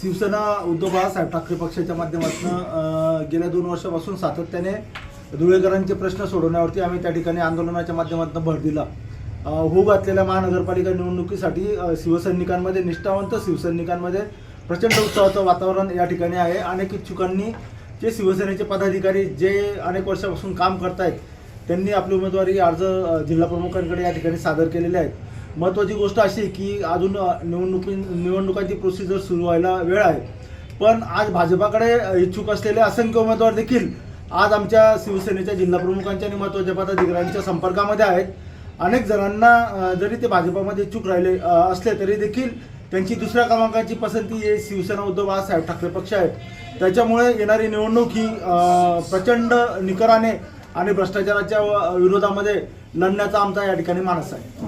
शिवसेना उद्धव बाळासाहेब ठाकरे पक्षाच्या माध्यमातून गेल्या दोन वर्षापासून सातत्याने धुळेकरांचे प्रश्न सोडवण्यावरती आम्ही त्या ठिकाणी आंदोलनाच्या माध्यमातून भर दिला. हो होऊ घातलेल्या महानगरपालिका निवडणुकीसाठी शिवसैनिकांमध्ये निष्ठावंत शिवसैनिकांमध्ये प्रचंड उत्साहाचं वातावरण या ठिकाणी आहे. अनेक इच्छुकांनी जे शिवसेनेचे पदाधिकारी जे अनेक वर्षापासून काम करतायत त्यांनी आपली उमेदवारी अर्ज जिल्हाप्रमुखांकडे जिल्हा प्रमुखांकडे या ठिकाणी सादर केलेले आहेत. महत्त्वाची गोष्ट अशी की अजून निवडणुकी निवडणुकांची प्रोसिजर सुरू व्हायला वेळ आहे. पण आज भाजपाकडे इच्छुक असलेले असंख्य उमेदवार देखील आज आमच्या शिवसेनेच्या जिल्हा प्रमुखांच्या आणि महत्त्वाच्या पदाधिकाऱ्यांच्या संपर्कामध्ये आहेत. अनेक जणांना जरी ते भाजपामध्ये इच्छुक राहिले असले तरी देखील त्यांची दुसऱ्या क्रमांकाची पसंती हे शिवसेना उद्धव बाळासाहेब ठाकरे पक्ष आहे त्याच्यामुळे येणारी निवडणूक ही प्रचंड निकराने आणि भ्रष्टाचाराच्या विरोधामध्ये लढण्याचा आमचा या ठिकाणी मानस आहे.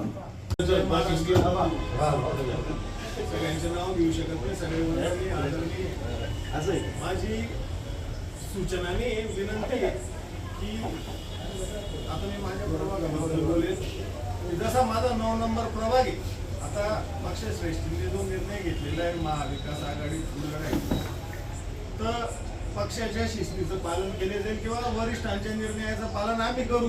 सगळ्यांचं नाव घेऊ शकत नाही सगळे आदरणीय असं आहे माझी सूचनाने विनंती आहे की आता मी माझ्या प्रभागाबद्दल बोलेन जसा माझा नऊ नंबर प्रभाग आहे आता पक्षश्रेष्ठींनी जो निर्णय घेतलेला आहे महाविकास आघाडी पुढे तर पक्षाच्या शिस्तीचं पालन केले जाईल किंवा वरिष्ठांच्या निर्णयाचं पालन आम्ही करू.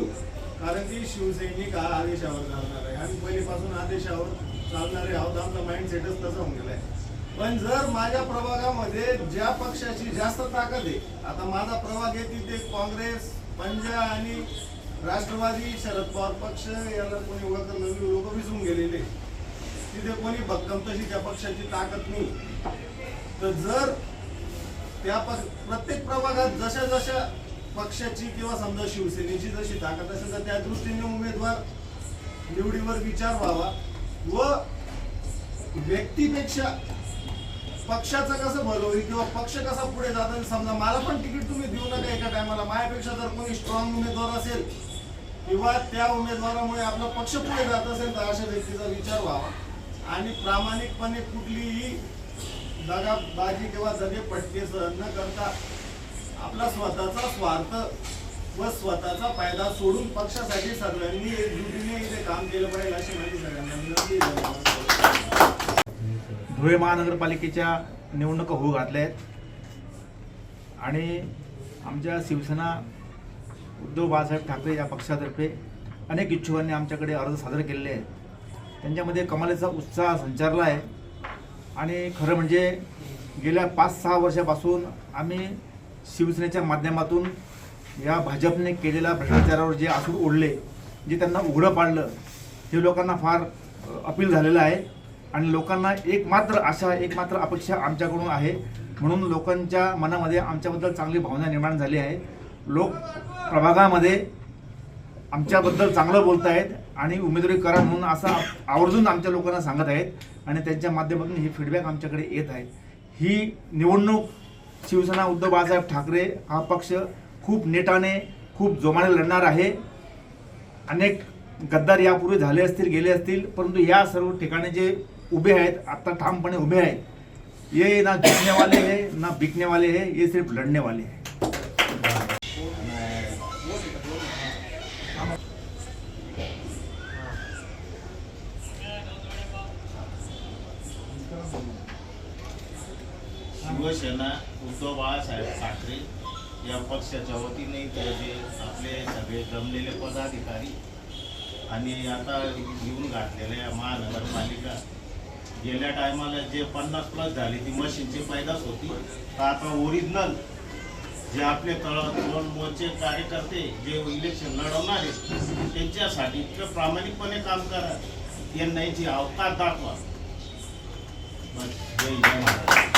कारण की शिवसैनिक हा आदेशावर जाणार आहे. आम्ही पहिलीपासून आदेशावर चालणारे आहोत. आमचा माइंडसेटच तसा होऊन गेलाय. पण जर माझ्या प्रभागामध्ये ज्या पक्षाची जास्त ताकद आहे आता माझा प्रभाग आहे तिथे काँग्रेस पंजा आणि राष्ट्रवादी शरद पवार पक्ष याला कोणी ओळखत नवीन लोक विसरून गेलेले तिथे कोणी भक्कम तशी त्या पक्षाची ताकद नाही. तर जर त्या प्रत्येक प्रभागात जशा जशा पक्षाची किंवा समजा शिवसेनेची जशी ताकद असेल तर त्या दृष्टीने उमेदवार निवडीवर विचार व्हावा. व व्यक्तीपेक्षा पक्षाचं कसं भलं होईल किंवा पक्ष कसा पुढे जातात समजा मला पण तिकीट तुम्ही देऊ नका एका टायमाला. माझ्यापेक्षा जर कोणी स्ट्रॉंग उमेदवार असेल किंवा त्या उमेदवारामुळे आपला पक्ष पुढे जात असेल तर अशा व्यक्तीचा विचार व्हावा. आणि प्रामाणिकपणे कुठलीही दगाबाजी किंवा जगे पटके सहन न करता आपला स्वतःचा स्वार्थ व स्वतःचा फायदा सोडून पक्षासाठी सगळ्यांनी एकजुटीने इथे काम केलं पाहिजे अशी माहिती सगळ्यांना विनंती धुळे महानगरपालिकेच्या निवडणुका होऊ घातल्या आहेत आणि आमच्या शिवसेना उद्धव बाळासाहेब ठाकरे या पक्षातर्फे अनेक इच्छुकांनी आमच्याकडे अर्ज सादर केलेले आहेत. त्यांच्यामध्ये कमालीचा उत्साह संचारला आहे. आणि खरं म्हणजे गेल्या पाच सहा वर्षापासून आम्ही शिवसेनेच्या माध्यमातून या भाजपने केलेल्या भ्रष्टाचारावर जे आसूड ओढले जे त्यांना उघडं पाडलं हे लोकांना फार अपील झालेलं आहे. आणि लोकांना एकमात्र आशा एकमात्र अपेक्षा आमच्याकडून आहे. म्हणून लोकांच्या मनामध्ये आमच्याबद्दल चांगली भावना निर्माण झाली आहे. लोक प्रभागामध्ये आमच्याबद्दल चांगलं बोलत आहेत आणि उमेदवारी करा म्हणून असं आवर्जून आमच्या लोकांना सांगत आहेत आणि त्यांच्या माध्यमातून ही फीडबॅक आमच्याकडे येत आहे ही निवडणूक शिवसेना उद्धव बाळासाहेब ठाकरे हा पक्ष खूप नेटाने खूप जोमाने लढणार आहे. अनेक गद्दार यापूर्वी झाले असतील गेले असतील परंतु या सर्व ठिकाणी जे उभे आहेत आत्ता ठामपणे उभे आहेत ये ना झुकने वाले है ना बिकने वाले है ये सिर्फ लढने वाले है. शिवसेना उद्धव बाळासाहेब ठाकरे या पक्षाच्या वतीने इथे जे आपले सगळे जमलेले पदाधिकारी आणि आता येऊन घातलेल्या महानगरपालिका गेल्या टायमाला जे पन्नास प्लस झाली ती मशीनची पैदास होती. तर आता ओरिजिनल जे आपले तळ मोर्चे कार्यकर्ते जे इलेक्शन लढवणारे त्यांच्यासाठी इतकं प्रामाणिकपणे काम करा. यांना याची अवकाश दाखवा. बस. जय जय महाराज